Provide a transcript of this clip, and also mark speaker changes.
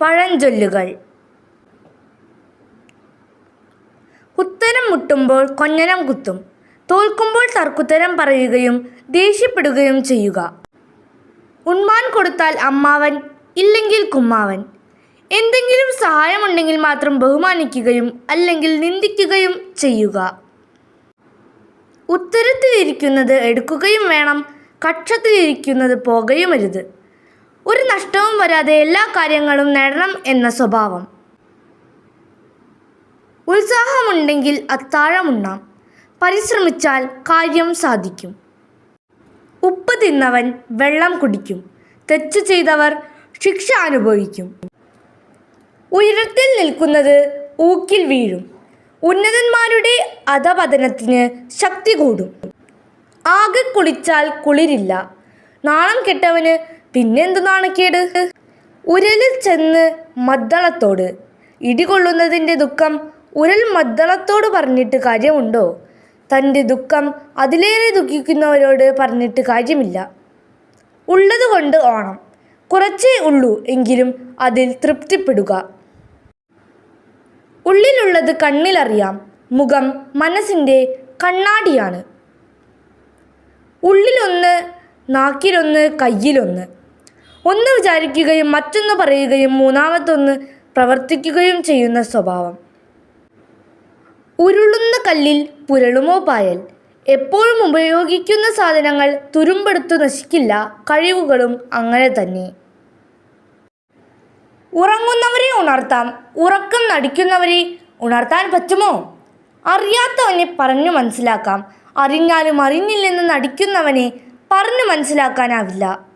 Speaker 1: പഴഞ്ചൊല്ലുകൾ. ഉത്തരം മുട്ടുമ്പോൾ കൊഞ്ഞനം കുത്തും. തോൽക്കുമ്പോൾ തർക്കുത്തരം പറയുകയും ദേഷ്യപ്പെടുകയും ചെയ്യുക. ഉണ്മാൻ കൊടുത്താൽ അമ്മാവൻ ഇല്ലെങ്കിൽ കുമ്മാവൻ. എന്തെങ്കിലും സഹായമുണ്ടെങ്കിൽ മാത്രം ബഹുമാനിക്കുകയും അല്ലെങ്കിൽ നിന്ദിക്കുകയും ചെയ്യുക. ഉത്തരത്തിലിരിക്കുന്നത് എടുക്കുകയും വേണം കക്ഷത്തിലിരിക്കുന്നത് പോകയുമരുത്. നഷ്ടവും വരാതെ എല്ലാ കാര്യങ്ങളും നേടണം എന്ന സ്വഭാവം. ഉത്സാഹമുണ്ടെങ്കിൽ അത്താഴമുണ്ണാം പരിശ്രമിച്ചാൽ കാര്യം സാധിക്കും. ഉപ്പ് തിന്നവൻ വെള്ളം കുടിക്കും. തെറ്റ് ചെയ്തവർ ശിക്ഷ അനുഭവിക്കും. ഉയരത്തിൽ നിൽക്കുന്നത് ഊക്കിൽ വീഴും. ഉന്നതന്മാരുടെ അധപതനത്തിന് ശക്തി കൂടും. ആകെ കുളിച്ചാൽ കുളിരില്ല. നാളം കെട്ടവന് പിന്നെന്തു നാണക്കേട്? ഉരലിൽ ചെന്ന് മദ്ദളത്തോട്. ഇടികൊള്ളുന്നതിന്റെ ദുഃഖം ഉരൽ മദ്ദളത്തോട് പറഞ്ഞിട്ട് കാര്യമുണ്ടോ? തന്റെ ദുഃഖം അതിലേറെ ദുഃഖിക്കുന്നവരോട് പറഞ്ഞിട്ട് കാര്യമില്ല. ഉള്ളതുകൊണ്ട് ഓണം. കുറച്ചേ ഉള്ളൂ എങ്കിലും അതിൽ തൃപ്തിപ്പെടുക. ഉള്ളിലുള്ളത് കണ്ണിലറിയാം. മുഖം മനസ്സിന്റെ കണ്ണാടിയാണ്. ഉള്ളിലൊന്ന് നാക്കിലൊന്ന് കയ്യിലൊന്ന്. ഒന്ന് വിചാരിക്കുകയും മറ്റൊന്ന് പറയുകയും മൂന്നാമത്തൊന്ന് പ്രവർത്തിക്കുകയും ചെയ്യുന്ന സ്വഭാവം. ഉരുളുന്ന കല്ലിൽ പുരളുമോ പായൽ? എപ്പോഴും ഉപയോഗിക്കുന്ന സാധനങ്ങൾ തുരുമ്പെടുത്തു നശിക്കില്ല കഴിവുകളും അങ്ങനെ തന്നെ. ഉറങ്ങുന്നവരെ ഉണർത്താം ഉറക്കം നടിക്കുന്നവരെ ഉണർത്താൻ പറ്റുമോ? അറിയാത്തവനെ പറഞ്ഞു മനസ്സിലാക്കാം അറിഞ്ഞാലും അറിഞ്ഞില്ലെന്ന് നടിക്കുന്നവനെ പറഞ്ഞു മനസ്സിലാക്കാനാവില്ല.